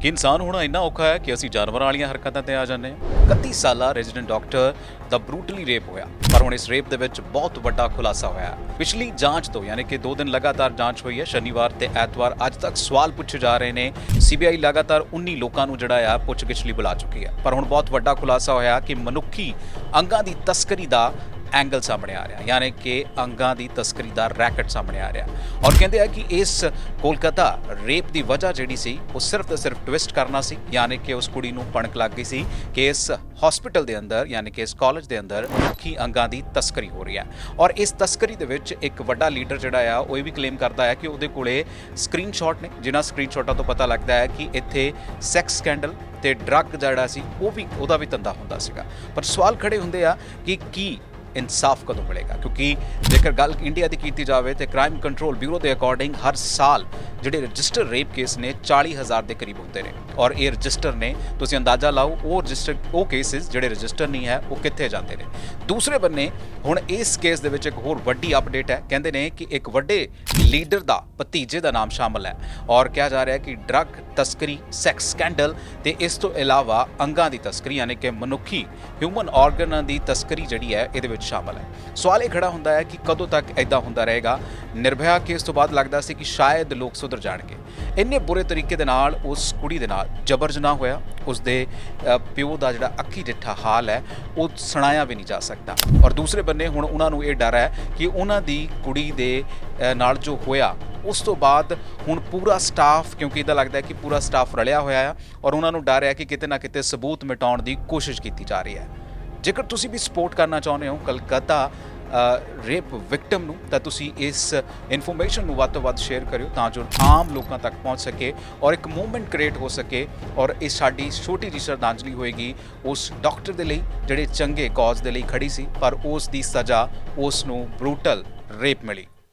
ਕਿ ਇਨਸਾਨ ਹੋਣਾ ਇੰਨਾ ਔਖਾ ਹੈ ਕਿ ਅਸੀਂ ਜਾਨਵਰਾਂ ਵਾਲੀਆਂ ਹਰਕਤਾਂ ਤੇ ਆ ਜਾਂਦੇ ਹਾਂ। 31 ਸਾਲਾ ਰੈਜ਼ੀਡੈਂਟ ਡਾਕਟਰ ਦਾ ਬਰੂਟਲੀ ਰੇਪ ਹੋਇਆ, ਪਰ ਹੁਣ ਇਸ ਰੇਪ ਦੇ ਵਿੱਚ ਬਹੁਤ ਵੱਡਾ ਖੁਲਾਸਾ ਹੋਇਆ ਪਿਛਲੀ ਜਾਂਚ ਤੋਂ, ਯਾਨੀ ਕਿ 2 ਦਿਨ ਲਗਾਤਾਰ ਜਾਂਚ ਹੋਈ ਹੈ, ਸ਼ਨੀਵਾਰ ਤੇ ਐਤਵਾਰ, ਅੱਜ ਤੱਕ ਸਵਾਲ ਪੁੱਛੇ ਜਾ ਰਹੇ ਨੇ। ਸੀਬੀਆਈ ਲਗਾਤਾਰ 19 ਲੋਕਾਂ ਨੂੰ ਜਿਹੜਾ ਆ, ਪੁੱਛਗਿੱਛ ਲਈ ਬੁਲਾ ਚੁੱਕੀ ਹੈ। ਪਰ ਹੁਣ ਬਹੁਤ ਵੱਡਾ ਖੁਲਾਸਾ ਹੋਇਆ ਕਿ ਮਨੁੱਖੀ ਅੰਗਾਂ ਦੀ ਤਸਕਰੀ ਦਾ ਐਂਗਲ ਸਾਹਮਣੇ ਆ ਰਿਹਾ, ਯਾਨੀ ਕਿ ਅੰਗਾਂ ਦੀ ਤਸਕਰੀ ਦਾ ਰੈਕਟ ਸਾਹਮਣੇ ਆ ਰਿਹਾ। ਔਰ ਕਹਿੰਦੇ ਆ ਕਿ ਇਸ ਕੋਲਕਾਤਾ ਰੇਪ ਦੀ ਵਜ੍ਹਾ ਜਿਹੜੀ ਸੀ, ਉਹ ਸਿਰਫ ਤੇ ਸਿਰਫ ਟਵਿਸਟ ਕਰਨਾ ਸੀ, ਯਾਨੀ ਕਿ ਉਸ ਕੁੜੀ ਨੂੰ ਪਣਕ ਲੱਗ ਗਈ ਸੀ ਕਿ ਇਸ ਹਸਪੀਟਲ ਦੇ ਅੰਦਰ, ਯਾਨੀ ਕਿ ਇਸ ਕਾਲਜ ਦੇ ਅੰਦਰ ਮਨੁੱਖੀ ਅੰਗਾਂ ਦੀ ਤਸਕਰੀ ਹੋ ਰਹੀ ਹੈ। ਔਰ ਇਸ ਤਸਕਰੀ ਦੇ ਵਿੱਚ ਇੱਕ ਵੱਡਾ ਲੀਡਰ ਜਿਹੜਾ ਆ, ਉਹ ਇਹ ਵੀ ਕਲੇਮ ਕਰਦਾ ਹੈ ਕਿ ਉਹਦੇ ਕੋਲੇ ਸਕਰੀਨਸ਼ਾਟ ਨੇ, ਜਿਨ੍ਹਾਂ ਸਕਰੀਨਸ਼ਾਟਾਂ ਤੋਂ ਪਤਾ ਲੱਗਦਾ ਹੈ ਕਿ ਇੱਥੇ ਸੈਕਸ ਸਕੈਂਡਲ ਤੇ ਡਰੱਗ ਜਿਹੜਾ ਸੀ, ਉਹ ਵੀ ਉਹਦਾ ਵੀ ਧੰਦਾ ਹੁੰਦਾ ਸੀਗਾ। ਪਰ ਸਵਾਲ ਖੜੇ ਹੁੰਦੇ ਆ ਕਿ ਕੀ ਇਨਸਾਫ ਕਦੋਂ ਮਿਲੇਗਾ? ਕਿਉਂਕਿ ਜੇਕਰ ਗੱਲ ਇੰਡੀਆ ਦੀ ਕੀਤੀ ਜਾਵੇ ਤੇ ਕ੍ਰਾਈਮ ਕੰਟਰੋਲ ਬਿਊਰੋ ਦੇ ਅਕੋਰਡਿੰਗ ਹਰ ਸਾਲ ਜਿਹੜੇ ਰਜਿਸਟਰ ਰੇਪ ਕੇਸ ਨੇ 40000 ਦੇ ਕਰੀਬ ਹੁੰਦੇ ਨੇ। ਔਰ ਇਹ ਰਜਿਸਟਰ ਨੇ, ਤੁਸੀਂ ਅੰਦਾਜ਼ਾ ਲਾਓ, ਉਹ ਰਜਿਸਟਰ ਉਹ ਕੇਸਿਸ ਜਿਹੜੇ ਰਜਿਸਟਰ ਨਹੀਂ ਹੈ, ਉਹ ਕਿੱਥੇ ਜਾਂਦੇ ਨੇ? ਦੂਸਰੇ ਬੰਨੇ, ਹੁਣ ਇਸ ਕੇਸ ਦੇ ਵਿੱਚ ਇੱਕ ਹੋਰ ਵੱਡੀ ਅਪਡੇਟ ਹੈ। ਕਹਿੰਦੇ ਨੇ ਕਿ ਇੱਕ ਵੱਡੇ ਲੀਡਰ ਦਾ, ਭਤੀਜੇ ਦਾ ਨਾਮ ਸ਼ਾਮਲ ਹੈ। ਔਰ ਕਿਹਾ ਜਾ ਰਿਹਾ ਹੈ ਕਿ ਡਰੱਗ ਤਸਕਰੀ ਸੈਕਸ ਸਕੈਂਡਲ ਤੇ ਇਸ ਤੋਂ ਇਲਾਵਾ ਅੰਗਾਂ ਦੀ ਤਸਕਰੀ ਯਾਨੀ ਕਿ ਮਨੁੱਖੀ ਹਿਊਮਨ ਆਰਗਨਾਂ ਦੀ ਤਸਕਰੀ ਜਿਹੜੀ ਹੈ, ਇਹਦੇ ਵਿੱਚ ਸ਼ਾਮਲ ਹੈ। ਸਵਾਲ ਇਹ ਖੜਾ ਹੁੰਦਾ ਹੈ ਕਿ ਕਦੋਂ ਤੱਕ ਐਦਾਂ ਹੁੰਦਾ ਰਹੇਗਾ? ਨਿਰਭਇਆ ਕੇਸ ਤੋਂ ਬਾਅਦ ਲੱਗਦਾ ਸੀ ਕਿ ਸ਼ਾਇਦ ਲੋਕ ਸੁਧਰ ਜਾਣਗੇ। ਇੰਨੇ ਬੁਰੇ ਤਰੀਕੇ ਦੇ ਨਾਲ ਉਸ ਕੁੜੀ ਦੇ ਨਾਲ ਜਬਰ ਜਨਾਹ ਹੋਇਆ। ਉਸ ਦੇ ਪਿਓ ਦਾ ਜਿਹੜਾ ਅੱਖੀ ਡਿੱਠਾ ਹਾਲ ਹੈ, ਉਹ ਸੁਣਾਇਆ ਵੀ ਨਹੀਂ ਜਾ ਸਕਦਾ। ਔਰ ਦੂਸਰੇ ਬੰਨੇ ਹੁਣ ਉਹਨਾਂ ਨੂੰ ਇਹ ਡਰ ਹੈ ਕਿ ਉਹਨਾਂ ਦੀ ਕੁੜੀ ਦੇ ਨਾਲ ਜੋ ਹੋਇਆ, ਉਸ ਤੋਂ ਬਾਅਦ ਹੁਣ ਪੂਰਾ ਸਟਾਫ, ਕਿਉਂਕਿ ਇਹਦਾ ਲੱਗਦਾ ਹੈ ਕਿ ਪੂਰਾ ਸਟਾਫ ਰਲਿਆ ਹੋਇਆ ਆ, ਔਰ ਉਹਨਾਂ ਨੂੰ ਡਰ ਹੈ ਕਿ ਕਿਤੇ ਨਾ ਕਿਤੇ ਸਬੂਤ ਮਿਟਾਉਣ ਦੀ ਕੋਸ਼ਿਸ਼ ਕੀਤੀ ਜਾ ਰਹੀ ਹੈ। ਜੇਕਰ ਤੁਸੀਂ ਵੀ ਸਪੋਰਟ ਕਰਨਾ ਚਾਹੁੰਦੇ ਹੋ ਕਲਕੱਤਾ ਰੇਪ ਵਿਕਟਮ ਨੂੰ, ਤਾਂ ਤੁਸੀਂ ਇਸ ਇਨਫੋਰਮੇਸ਼ਨ ਨੂੰ ਵੱਧ ਤੋਂ ਵੱਧ ਸ਼ੇਅਰ ਕਰਿਓ ਤਾਂ ਜੋ ਆਮ ਲੋਕਾਂ ਤੱਕ ਪਹੁੰਚ ਸਕੇ ਔਰ ਇੱਕ ਮੂਵਮੈਂਟ ਕ੍ਰੀਏਟ ਹੋ ਸਕੇ ਔਰ ਇਹ ਸਾਡੀ ਛੋਟੀ ਜਿਹੀ ਸ਼ਰਧਾਂਜਲੀ ਹੋਏਗੀ ਉਸ ਡਾਕਟਰ ਦੇ ਲਈ ਜਿਹੜੇ ਚੰਗੇ ਕਾਜ਼ ਦੇ ਲਈ ਖੜੀ ਸੀ, ਪਰ ਉਸ ਦੀ ਸਜ਼ਾ, ਉਸ ਨੂੰ ਬਰੂਟਲ ਰੇਪ ਮਿਲੀ।